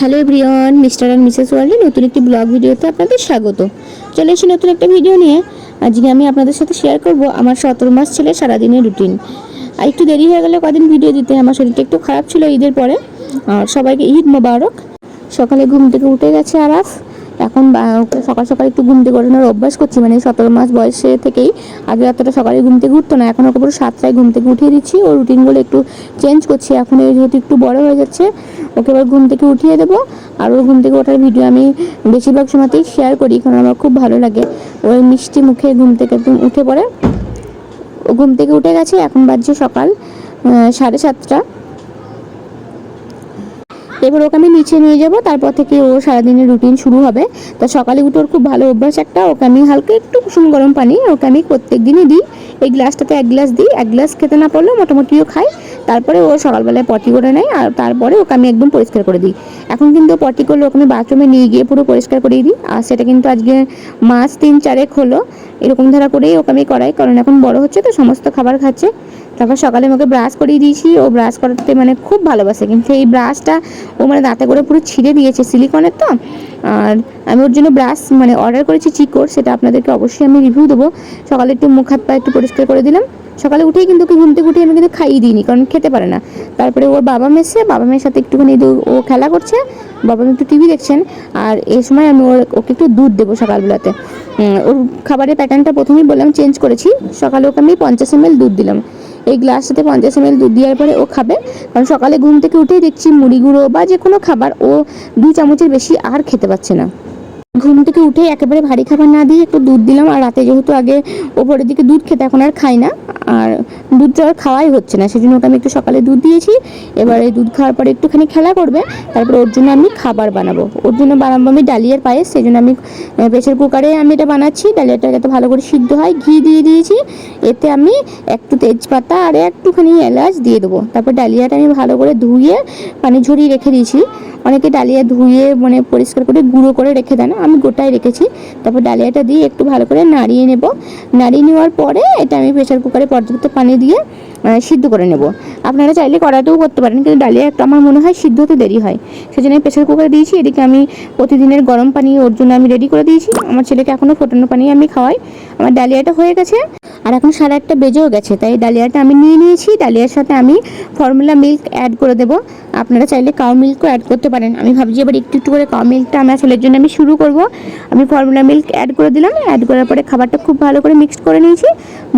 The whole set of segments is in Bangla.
Hello everyone, mister and missus ওয়ার্ল্ডে নতুন একটি ব্লগ ভিডিওতে আপনাদের স্বাগত। চলে এসেছি নতুন একটা ভিডিও নিয়ে আজকে আমি আপনাদের সাথে শেয়ার করব আমার সতেরো মাস ছেলে সারাদিনের রুটিন আর একটু দেরি হয়ে গেলে কদিন ভিডিও দিতে, আমার শরীরটা একটু খারাপ ছিল ঈদের পরে। আর সবাইকে ঈদ মোবারক। সকালে ঘুম থেকে উঠে গেছে আরাফ। এখন সকাল সকাল একটু ঘুম থেকে অভ্যাস করছি মানে সতেরো মাস বয়সে থেকেই। আগে এতটা সকালে ঘুম থেকে উঠতো না, এখন ওকে পুরো সাতটায় ঘুম থেকে উঠিয়ে দিচ্ছি, ওর রুটিনগুলো একটু চেঞ্জ করছি। এখন যেহেতু একটু বড় হয়ে যাচ্ছে, ওকে এবার ঘুম থেকে উঠিয়ে দেবো। আর ওর ঘুম থেকে ওঠার ভিডিও আমি বেশিরভাগ সময়তেই শেয়ার করি, কারণ আমার খুব ভালো লাগে। ওই মিষ্টি মুখে ঘুম থেকে উঠে পড়ে। ও ঘুম থেকে উঠে গেছে, এখন বাজছে সকাল সাড়ে সাতটা। এবার ওকে আমি নিচে নিয়ে যাব, তারপর থেকে ও সারাদিনের রুটিন শুরু হবে। তো সকালে উঠে ওর খুব ভালো অভ্যাস একটা, ওকে আমি হালকা একটু কুসুম গরম পানি, ওকে আমি প্রত্যেক দিনই দিই। এই গ্লাসটাতে এক গ্লাস দিই, এক গ্লাস খেতে না পারলেও মোটামুটিও খাই। তারপরে ও সকালবেলায় পটি করে নেয় আর তারপরে ওকে আমি একদম পরিষ্কার করে দিই। এখন কিন্তু পটি করলে ওকে আমি বাথরুমে নিয়ে গিয়ে পুরো পরিষ্কার করে দিই। আর সেটা কিন্তু আজকে মাস তিন চারেক হলো। এরকম ধারা করেই ওকে আমি করাই। কারণ এখন বড় হচ্ছে তো সমস্ত খাবার খাচ্ছে। তারপর সকালে ওকে ব্রাশ করিয়ে দিয়েছি। ও ব্রাশ করাতে মানে খুব ভালোবাসে। কিন্তু এই ব্রাশটা ও মানে দাঁতে করে পুরো ছিঁড়ে দিয়েছে সিলিকনের তো। আর আমি ওর জন্য ব্রাশ মানে অর্ডার করেছি চিকোর। সেটা আপনাদেরকে অবশ্যই আমি রিভিউ দেবো। সকালে একটু মুখ হাত পা একটু পরিষ্কার করে দিলাম। সকালে উঠেই কিন্তু ওকে ঘুম থেকে উঠে আমি কিন্তু খাইয়ে দিইনি, কারণ খেতে পারে না। তারপরে ওর বাবা মেসে, বাবা মেয়ের সাথে একটুখানি ও খেলা করছে, বাবা একটু টিভি দেখছেন, আর এই সময় আমি ওর, ওকে একটু দুধ দেবো সকালবেলাতে। ওর খাবারের প্যাটার্নটা প্রথমেই বললাম চেঞ্জ করেছি। সকালে ওকে আমি পঞ্চাশ এম দুধ দিলাম। এই গ্লাসটাতে পঞ্চাশ এম দুধ দেওয়ার পরে ও খাবে, কারণ সকালে ঘুম থেকে উঠেই দেখছি মুড়ি গুঁড়ো বা যে কোনো খাবার ও দু চামচের বেশি আর খেতে পাচ্ছে না। ঘুম থেকে উঠে একেবারে ভারী খাবার না দিয়ে একটু দুধ দিলাম, আর রাতে যেহেতু আগে ওপরের দিকে দুধ খেতে এখন আর খাই না, আর দুধটা আর খাওয়াই হচ্ছে না, সেজন্য ওটা আমি একটু সকালে দুধ দিয়েছি, এবার দুধ খাওয়ার পরে একটুখানি খেলা করবে, তারপর ওর জন্য আমি খাবার বানাবো। ওর জন্য বানাবো আমি ডালিয়ার পায়েস সেই জন্য আমি প্রেশার কুকারে আমি এটা বানাচ্ছি, ডালিয়াটা যাতে ভালো করে সিদ্ধ হয়, ঘি দিয়ে দিয়েছি, এতে আমি একটু তেজপাতা আর একটুখানি এলাচ দিয়ে দেবো। তারপর ডালিয়াটা আমি ভালো করে ধুয়ে পানি ঝরিয়ে রেখে দিয়েছি, অনেকে ডালিয়া ধুয়ে মানে পরিষ্কার করে গুঁড়ো করে রেখে দেন আমি গোটাই রেখেছি। তারপর ডালিয়াটা দিয়ে একটু ভালো করে নাড়িয়ে নেব। নাড়িয়ে নেওয়ার পরে এটা আমি প্রেশার কুকারে পর্যাপ্ত পানি দিয়ে সিদ্ধ করে নেব। আপনারা চাইলে কড়াতেও করতে পারেন, কিন্তু ডালিয়া একটু আমার মনে হয় সিদ্ধ হতে দেরি হয়। সেজন্য আমি প্রেশার কুকারে দিয়েছি, এদিকে আমি প্রতিদিনের গরম পানি ওর জন্য আমি রেডি করে দিয়েছি। আমার ছেলেকে এখনও ফোটানো পানি আমি খাওয়াই। আমার ডালিয়াটা হয়ে গেছে, আর এখন সাড়ে একটা বেজেও গেছে, তাই ডালিয়াটা আমি নিয়ে নিয়েছি। ডালিয়ার সাথে আমি ফর্মুলা মিল্ক অ্যাড করে দেবো। আপনারা চাইলে কাউ মিল্কও অ্যাড করতে পারেন। আমি ভাবছি এবার একটু একটু করে কাউ মিল্কটা আমার ছেলের জন্য আমি শুরু করব। আমি ফর্মুলা মিল্ক অ্যাড করে দিলাম। অ্যাড করার পরে খাবারটা খুব ভালো করে মিক্সড করে নিয়েছি।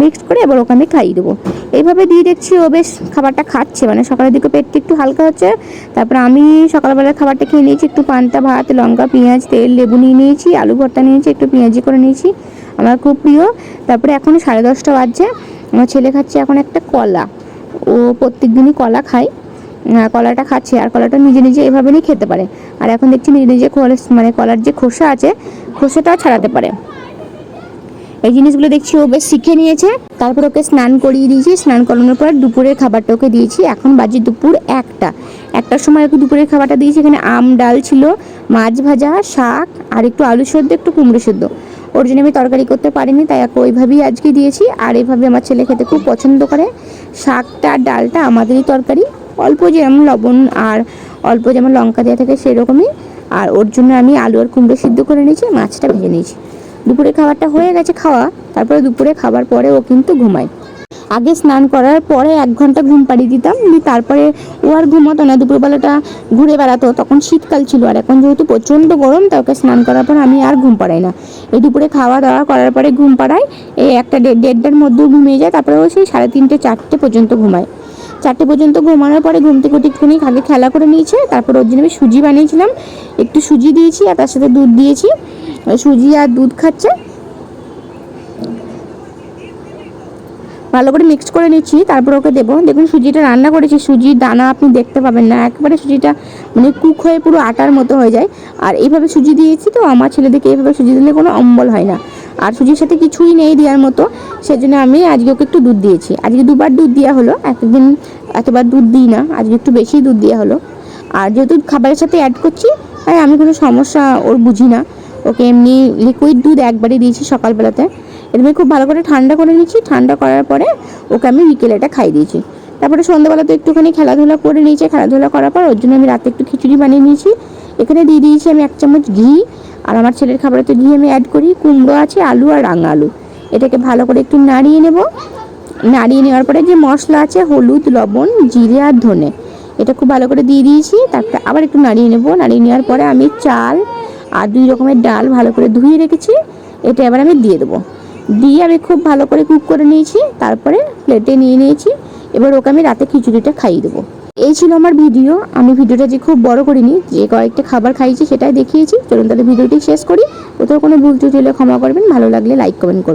মিক্সড করে এবার ওকে আমি খাইয়ে দেবো। এইভাবে দিয়ে দেখছি, ও বেশ খাবারটা খাচ্ছে। মানে সকালের দিকে পেটটা একটু হালকা হচ্ছে। তারপর আমি সকালবেলার খাবারটা খেয়ে নিয়েছি, একটু পান্তা ভাত, লঙ্কা, পেঁয়াজ, তেল, লেবু নিয়ে নিয়েছি, আলু ভর্তা নিয়েছি, একটু পেঁয়াজি করে নিয়েছি। আমার খুব প্রিয়। তারপরে এখন সাড়ে দশটা বাজছে। আমার ছেলে খাচ্ছে এখন একটা কলা। ও প্রত্যেক দিনই কলা খায়। কলাটা খাচ্ছে। আর কলাটা নিজে নিজে এভাবে নিয়ে খেতে পারে। আর এখন দেখছি নিজে নিজে মানে কলার যে খোসা আছে, খোসাটাও ছাড়াতে পারে। এই জিনিসগুলো দেখছি ও বেশ শিখে নিয়েছে। তারপর ওকে স্নান করিয়ে দিয়েছি। স্নান করানোর পর দুপুরের খাবারটা ওকে দিয়েছি। এখন বাজে দুপুর একটা। একটার সময় ওকে দুপুরের খাবারটা দিয়েছি। এখানে আম, ডাল ছিল, মাছ ভাজা, শাক আর একটু আলু সেদ্ধ, একটু কুমড়ো সেদ্ধ। ওর জন্য আমি তরকারি করতে পারিনি, তাই ওকে ওইভাবেই আজকে দিয়েছি। আর এইভাবে আমার ছেলে খেতে খুব পছন্দ করে। শাকটা, ডালটা আমাদেরই তরকারি। অল্প যেমন লবণ আর অল্প যেমন লঙ্কা দেওয়া থাকে সেরকমই। আর ওর জন্য আমি আলু আর কুমড়ো সিদ্ধ করে নিয়েছি মাছটা ভেজে নিয়েছি। দুপুরে খাবারটা হয়ে গেছে খাওয়া, তারপরে দুপুরে খাবার পরে ও কিন্তু ঘুমায়। আগে স্নান করার পরে এক ঘণ্টা ঘুম পাড়িয়ে দিতাম, দিয়ে তারপরে ও আর ঘুমাতো না, দুপুরবেলাটা ঘুরে বেড়াতো, তখন শীতকাল ছিল, আর এখন যেহেতু প্রচণ্ড গরম তা ওকে স্নান করার পর আমি আর ঘুম পাড়াই না। এই দুপুরে খাওয়া দাওয়া করার পরে ঘুম পাড়াই এই একটা দেড় দেড়টার মধ্যেও ঘুমিয়ে যায়, তারপরে ও সেই সাড়ে তিনটে, চারটে পর্যন্ত ঘুমায়। চারটে পর্যন্ত ঘুমানোর পরে ঘুম থেকে উঠে একটুখানি আগে খেলা করে নিয়েছে, তারপর ওর জন্য আমি সুজি বানিয়েছিলাম। একটু সুজি দিয়েছি আর তার সাথে দুধ দিয়েছি। সুজি আর দুধ খাচ্ছে। ভালো করে মিক্সড করে নিচ্ছি, তারপর ওকে দেবো। দেখুন, সুজিটা রান্না করেছি। সুজির দানা আপনি দেখতে পাবেন না। একবারে সুজিটা মানে কুক হয়ে পুরো আটার মতো হয়ে যায়। আর এইভাবে সুজি দিয়েছি তো, আমার ছেলেদেরকে এইভাবে সুজি দিলে কোনো অম্বল হয় না। আর সুজির সাথে কিছুই নেই দেওয়ার মতো, সেজন্য আমি আজকে ওকে একটু দুধ দিয়েছি। আজকে দুবার দুধ দেওয়া হলো, একদিন এতবার দুধ দিই না, আজকে একটু বেশি দুধ দেওয়া হলো। আর যেহেতু খাবারের সাথে অ্যাড করছি, তাই আমি কোনো সমস্যা ওর বুঝি না। ওকে এমনি লিকুইড দুধ একবারই দিয়েছি সকালবেলাতে। এরকম খুব ভালো করে ঠান্ডা করে নিচ্ছি ঠান্ডা করার পরে ওকে আমি বিকেলে এটা খাই দিয়েছি। তারপরে সন্ধ্যাবেলা তো একটুখানি খেলাধুলা করে নিয়েছে, খেলাধুলা করার পর ওর জন্য আমি রাতে একটু খিচুড়ি বানিয়ে নিয়েছি। এখানে দিয়ে দিয়েছি আমি এক চামচ ঘি আর আমার ছেলের খাবারে তো ঘি আমি অ্যাড করি, কুমড়ো আছে, আলু আর রাঙা আলু। এটাকে ভালো করে একটু নাড়িয়ে নেব। নাড়িয়ে নেওয়ার পরে যে মশলা আছে, হলুদ, লবণ, জিরে আর ধনে, এটা খুব ভালো করে দিয়ে দিয়েছি। তারপরে আবার একটু নাড়িয়ে নেব। নাড়িয়ে নেওয়ার পরে আমি চাল আর দুই রকমের ডাল ভালো করে ধুয়ে রেখেছি। এটা এবার আমি দিয়ে দেবো। দিয়ে আমি খুব ভালো করে কুক করে নিয়েছি। তারপরে প্লেটে নিয়ে নিয়েছি। এবার ওকে আমি রাতে খিচুড়িটা খাইয়ে দেবো। এই ছিল আমার ভিডিও। আমি ভিডিওটা যে খুব বড় করিনি, যে কয়েকটা খাবার খাইছি সেটাই দেখিয়েছি। চলুন তাহলে ভিডিওটি শেষ করি। কোথাও কোনো ভুল ত্রুটি হলে ক্ষমা করবেন। ভালো লাগলে লাইক কমেন্ট করবেন।